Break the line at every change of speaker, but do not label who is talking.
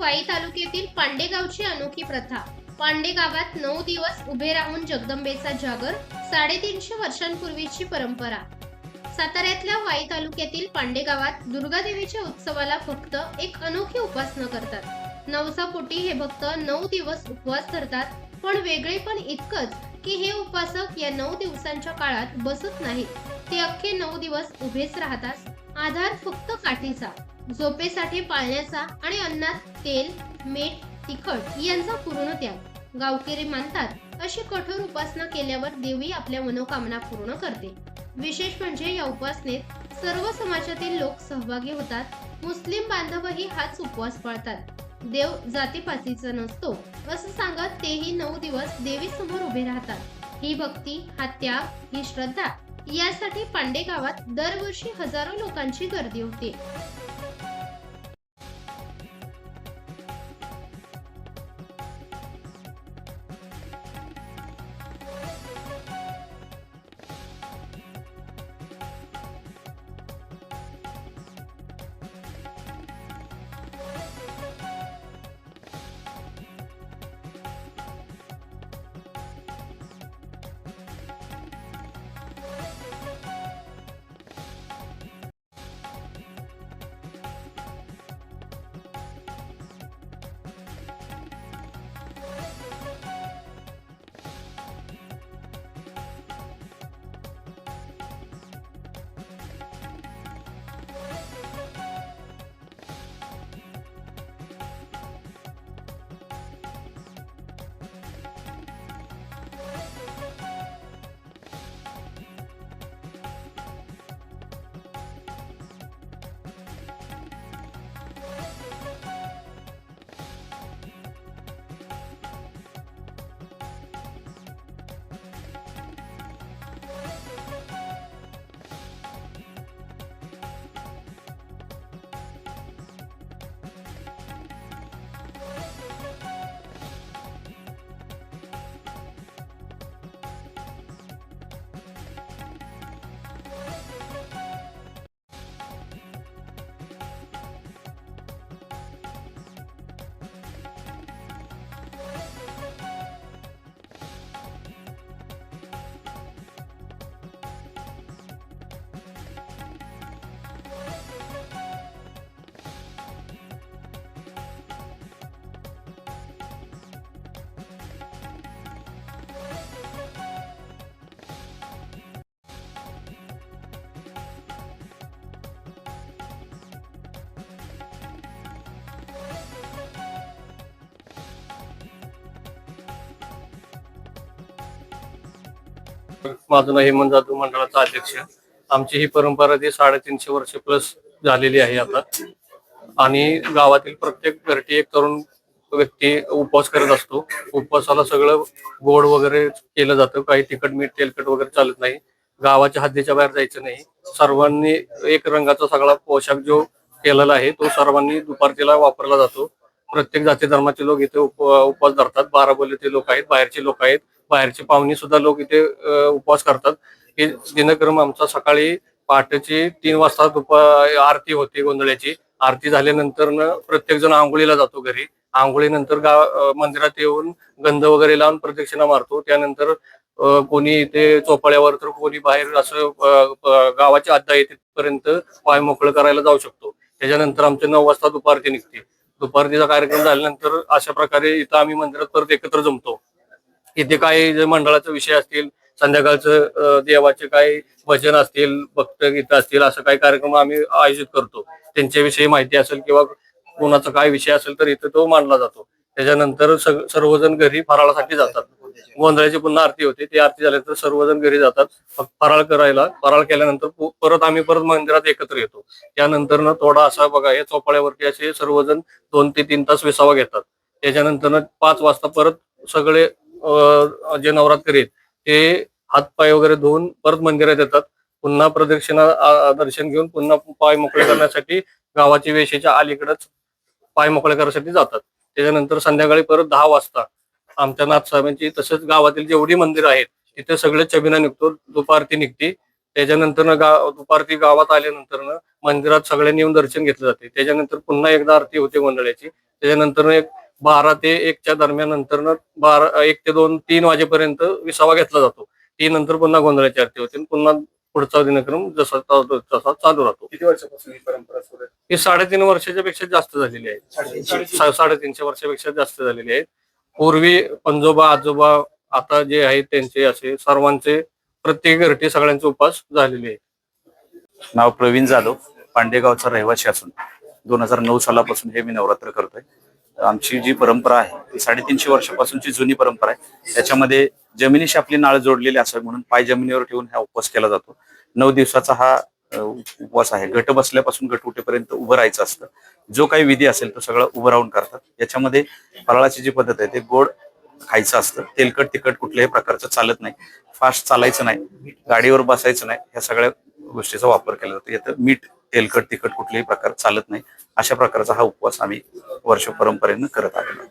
वाई तालुक्यातील पांडेगावची अनोखी प्रथा. पांडे गावात नऊ दिवस उभे राहून जगदंबेचा जागर साडेतीनशे वर्षांपूर्वीची परंपरा. साताऱ्यातल्या वाई तालुक्यातील पांडे गावात दुर्गादेवीच्या उत्सवाला भक्त एक अनोखी उपासना करतात. नवसापोटी हे भक्त नऊ दिवस उपवास धरतात पण वेगळे पण इतकंच की हे उपासक या नऊ दिवसांच्या काळात बसत नाहीत. ते अख्खे नऊ दिवस उभेच राहतात आधार फक्त काठीचा. झोपेसाठी पाळण्याचा आणि अन्नात तेल मीठ तिखट यांचा पूर्ण त्याग गावकरी मानतात अशी कठोर उपासना केल्यावर देवी आपल्या मनोकामना पूर्ण करते. विशेष म्हणजे या उपासनेत सर्व समाजातील लोक सहभागी होतात. मुस्लिम बांधवही हाच उपवास पाळतात. देव जातीपातीचा नसतो असं सांगत तेही नऊ दिवस देवी समोर उभे राहतात. ही भक्ती हा त्याग ही श्रद्धा यासाठी पांडे गावात दरवर्षी हजारो लोकांची गर्दी होते.
माझं नाव हेमंत जाधव मंडळाचा अध्यक्ष. आमची ही परंपरा ती साडेतीनशे वर्ष प्लस झालेली आहे आता. आणि गावातील प्रत्येक घरटी एक तरुण व्यक्ती उपवास करत असतो. उपवासाला सगळं गोड वगैरे केलं जातं. काही तिखट मीठ तेलकट वगैरे चालत नाही. गावाच्या हद्दीच्या बाहेर जायचं नाही. सर्वांनी एक रंगाचा सगळा पोशाख जो केलेला आहे तो सर्वांनी दुपारतीला वापरला जातो. प्रत्येक जाती धर्माचे लोक इथे उप- उपवास धरतात. बारा बोलीचे लोक आहेत बाहेरचे लोक आहेत. बाहेरचे पाहुणे सुद्धा लोक इथे उपवास करतात. हे दिनक्रम आमचा सकाळी पहाटेची तीन वाजता दुपार आरती होते गोंधळ्याची. आरती झाल्यानंतर प्रत्येक जण आंघोळीला जातो घरी. आंघोळीनंतर गाव मंदिरात येऊन गंध वगैरे लावून प्रदक्षिणा मारतो. त्यानंतर कोणी इथे चोपाळ्यावर तर कोणी बाहेर असं गावाच्या आद्या येते पर्यंत पाय मोकळं करायला जाऊ शकतो. त्याच्यानंतर आमच्या नऊ वाजता दुपारती निघते. दुपारतीचा कार्यक्रम झाल्यानंतर अशा प्रकारे इथं आम्ही मंदिरात परत एकत्र जमतो. इथे काही मंडळाचा विषय असतील संध्याकाळचं देवाचे काही भजन असतील भक्तगीत असतील असं काही कार्यक्रम आम्ही आयोजित करतो. त्यांच्याविषयी माहिती असेल किंवा कोणाचा काय विषय असेल तर इथे तो मांडला जातो. त्याच्यानंतर सर्वजण घरी फराळासाठी जातात. गोंधळाची पुन्हा आरती होते. ती आरती झाल्यानंतर सर्वजण घरी जातात. फराळ करायला फराळ केल्यानंतर परत आम्ही परत मंदिरात एकत्र येतो. त्यानंतर ना थोडा असा बघा या चोपाळ्यावरती असे सर्वजण दोन ते तीन तास विसावा घेतात. त्याच्यानंतर पाच वाजता परत सगळे जे नवरात्री आहेत ते हातपाय वगैरे धुवून परत मंदिरात येतात. पुन्हा प्रदक्षिणा दर्शन घेऊन पुन्हा पाय मोकळे करण्यासाठी गावाची वेशेच्या अलीकडेच पाय मोकळे करण्यासाठी जातात. त्याच्यानंतर संध्याकाळी परत दहा वाजता आमच्या नाथसाहेबांची तसेच गावातील जेवढी मंदिरं आहेत तिथे सगळे चबिना निघतो दुपारती निघते. त्याच्यानंतर गाव दुपारती गावात आल्यानंतर मंदिरात सगळ्यांनी येऊन दर्शन घेतलं जाते. त्याच्यानंतर पुन्हा एकदा आरती होते मंडळाची. त्याच्यानंतर एक बारा ते एकच्या दरम्यान नंतर बारा एक ते दोन तीन वाजेपर्यंत विसावा घेतला जातो. तीन नंतर पुन्हा गोंधळाची आरती होते आणि पुन्हा पुढचा दिनक्रम जसा चालतो तसा चालू राहतो.
किती वर्षापासून ही परंपरा सुरू आहे?
ही साडेतीन वर्षाच्या पेक्षा जास्त झालेली आहे.
साडेतीनशे.
वर्षापेक्षा जास्त झालेली आहेत पूर्वी पंजोबा आजोबा आता जे आहेत त्यांचे असे सर्वांचे प्रत्येक घरटी सगळ्यांचे उपास झालेले आहेत.
नाव प्रवीण जाधव पांडेगावचा रहिवासी असून दोन हजार नऊ सालापासून हे मी नवरात्र करतोय. आमची जी परंपरा आहे ती साडेतीनशे वर्षापासूनची जुनी परंपरा आहे. त्याच्यामध्ये जमिनीशी आपली नाळ जोडलेली असावी म्हणून पाय जमिनीवर ठेवून हा उपवास केला जातो. नऊ दिवसाचा हा उपवास आहे. घट बसल्यापासून घट उठेपर्यंत उभं राहायचं असतं. जो काही विधी असेल तो सगळं उभं राहून करतात. याच्यामध्ये फराळाची जी पद्धत आहे ते गोड खायचं असतं. तेलकट तिखट कुठल्याही प्रकारचं चालत नाही. फास्ट चालायचं नाही. गाडीवर बसायचं नाही. ह्या सगळ्या गोष्टीचा वापर केला जातो. यात मीठ तेलकट तिखट कुठल्याही प्रकार चालत नाही. अशा प्रकारचा हा उपवास आम्ही वर्ष परंपरेनं करत आलेलो